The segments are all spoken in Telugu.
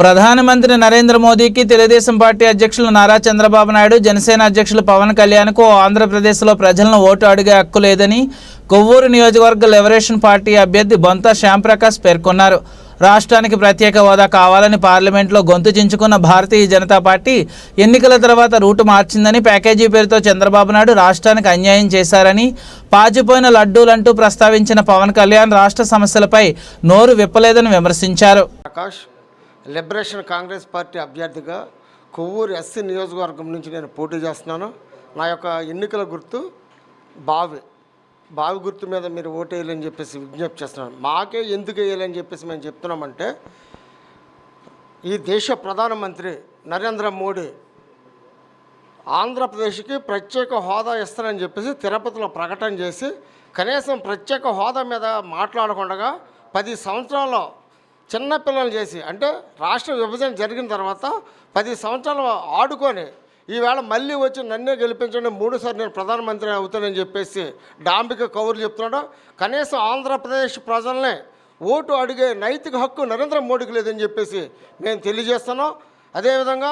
ప్రధానమంత్రి నరేంద్ర మోదీకి తెలుగుదేశం పార్టీ అధ్యక్షులు నారా చంద్రబాబు నాయుడు జనసేన అధ్యక్షులు పవన్ కళ్యాణ్కు ఆంధ్రప్రదేశ్లో ప్రజలను ఓటు అడిగే హక్కు లేదని కొవ్వూరు నియోజకవర్గ లిబరేషన్ పార్టీ అభ్యర్థి బొంత శ్యాంప్రకాష్ పేర్కొన్నారు. రాష్ట్రానికి ప్రత్యేక హోదా కావాలని పార్లమెంట్లో గొంతు చించుకున్న భారతీయ జనతా పార్టీ ఎన్నికల తర్వాత రూటు మార్చిందని ప్యాకేజీ పేరుతో చంద్రబాబు నాయుడు రాష్ట్రానికి అన్యాయం చేశారని పాచిపోయిన లడ్డూలంటూ ప్రస్తావించిన పవన్ కళ్యాణ్ రాష్ట్ర సమస్యలపై నోరు విప్పలేదని విమర్శించారు. ప్రకాష్ లిబరేషన్ కాంగ్రెస్ పార్టీ అభ్యర్థిగా కొవ్వూరు ఎస్సీ నియోజకవర్గం నుంచి నేను పోటీ చేస్తున్నాను. నా యొక్క ఎన్నికల గుర్తు బావి. బావి గుర్తు మీద మీరు ఓటేయాలని చెప్పేసి విజ్ఞప్తి చేస్తున్నాను. మాకే ఎందుకు వేయాలని చెప్పేసి మేము చెప్తున్నామంటే ఈ దేశ ప్రధానమంత్రి నరేంద్ర మోడీ ఆంధ్రప్రదేశ్కి ప్రత్యేక హోదా ఇస్తానని చెప్పేసి తిరుపతిలో ప్రకటన చేసి కనీసం ప్రత్యేక హోదా మీద మాట్లాడకుండా పది సంవత్సరాల్లో చిన్నపిల్లలు చేసి అంటే రాష్ట్ర విభజన జరిగిన తర్వాత పది సంవత్సరాలు ఆడుకొని ఈవేళ మళ్ళీ వచ్చి నన్నే గెలిపించండి మూడుసారి నేను ప్రధానమంత్రి అవుతానని చెప్పేసి డాంబిక కౌరులు చెప్తున్నాడు. కనీసం ఆంధ్రప్రదేశ్ ప్రజల్ని ఓటు అడిగే నైతిక హక్కు నరేంద్ర మోడీకి లేదని చెప్పేసి నేను తెలియజేస్తున్నాం అదేవిధంగా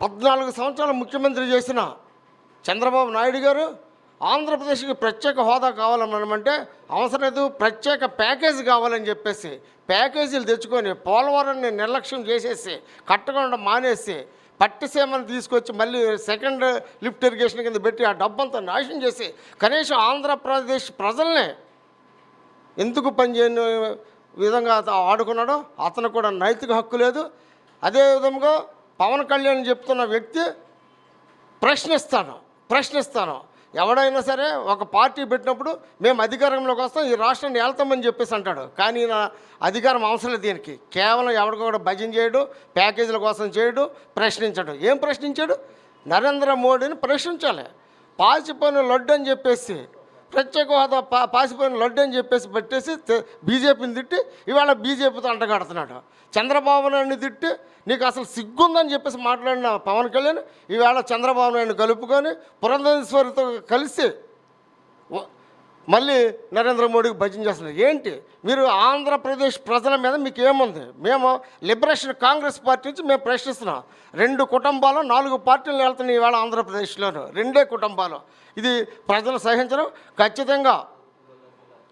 పద్నాలుగు సంవత్సరాలు ముఖ్యమంత్రి చేసిన చంద్రబాబు నాయుడు గారు ఆంధ్రప్రదేశ్కి ప్రత్యేక హోదా కావాలనమంటే అవసరం లేదు ప్రత్యేక ప్యాకేజ్ కావాలని చెప్పేసి ప్యాకేజీలు తెచ్చుకొని పోలవరాన్ని నిర్లక్ష్యం చేసేసి కట్టకుండా మానేసి పట్టిసీమను తీసుకొచ్చి మళ్ళీ సెకండ్ లిఫ్ట్ ఇరిగేషన్ కింద పెట్టి ఆ డబ్బంతా నాశనం చేసి కనీసం ఆంధ్రప్రదేశ్ ప్రజల్ని ఎందుకు పనిచేయని విధంగా ఆడుకున్నాడో అతను కూడా నైతిక హక్కు లేదు. అదేవిధంగా పవన్ కళ్యాణ్ చెప్తున్న వ్యక్తి ప్రశ్నిస్తాను ప్రశ్నిస్తాను. ఎవడైనా సరే ఒక పార్టీ పెట్టినప్పుడు మేము అధికారంలోకి వస్తాం ఈ రాష్ట్రాన్ని వెళ్తామని చెప్పేసి అంటాడు. కానీ నా అధికారం అవసరం లేదు దీనికి. కేవలం ఎవరికొకడు కూడా భజన చేయడు ప్యాకేజీల కోసం చేయడు ప్రశ్నించడు. ఏం ప్రశ్నించాడు? నరేంద్ర మోడీని ప్రశ్నించాలి. పాచిపోయిన లడ్డు అని చెప్పేసి ప్రత్యేక హోదా పా పాసిపోయిన లడ్డు అని చెప్పేసి పెట్టేసి బీజేపీని తిట్టి ఇవాళ బీజేపీతో అంటగడుతున్నాడు చంద్రబాబు నాయుడిని తిట్టి నీకు అసలు సిగ్గుందని చెప్పేసి మాట్లాడిన పవన్ కళ్యాణ్ ఈవేళ చంద్రబాబు నాయుడిని కలుపుకొని పురంధేశ్వరితో కలిసి మళ్ళీ నరేంద్ర మోడీకి భజన చేస్తున్నారు. ఏంటి? మీరు ఆంధ్రప్రదేశ్ ప్రజల మీద మీకు ఏముంది? మేము లిబరేషన్ కాంగ్రెస్ పార్టీ నుంచి మేము ప్రశ్నిస్తున్నాం. రెండు కుటుంబాలు నాలుగు పార్టీలు వెళ్తున్నాయి ఈవేళ ఆంధ్రప్రదేశ్లోను. రెండే కుటుంబాలు. ఇది ప్రజలు సహించడం ఖచ్చితంగా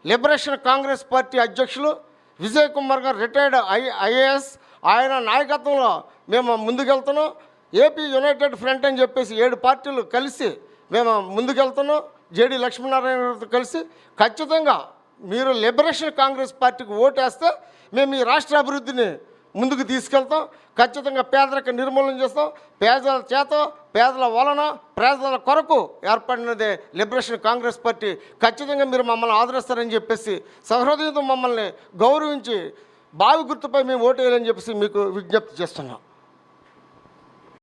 లిబరేషన్ కాంగ్రెస్ పార్టీ అధ్యక్షులు విజయ్ కుమార్ గారు రిటైర్డ్ ఐ ఐఏఎస్. ఆయన నాయకత్వంలో మేము ముందుకెళ్తున్నాం. ఏపీ యునైటెడ్ ఫ్రంట్ అని చెప్పేసి ఏడు పార్టీలు కలిసి మేము ముందుకెళ్తున్నాం. జేడి లక్ష్మీనారాయణ కలిసి ఖచ్చితంగా మీరు లిబరేషన్ కాంగ్రెస్ పార్టీకి ఓటేస్తే మేము ఈ రాష్ట్ర అభివృద్ధిని ముందుకు తీసుకెళ్తాం. ఖచ్చితంగా పేదరిక నిర్మూలన చేస్తాం. పేదల చేత పేదల వలన పేదల కొరకు ఏర్పడినదే లిబరేషన్ కాంగ్రెస్ పార్టీ. ఖచ్చితంగా మీరు మమ్మల్ని ఆదరిస్తారని చెప్పేసి సహృదయంతో మమ్మల్ని గౌరవించి బావి గుర్తుపై మేము ఓటు వేయాలని చెప్పేసి మీకు విజ్ఞప్తి చేస్తున్నాం.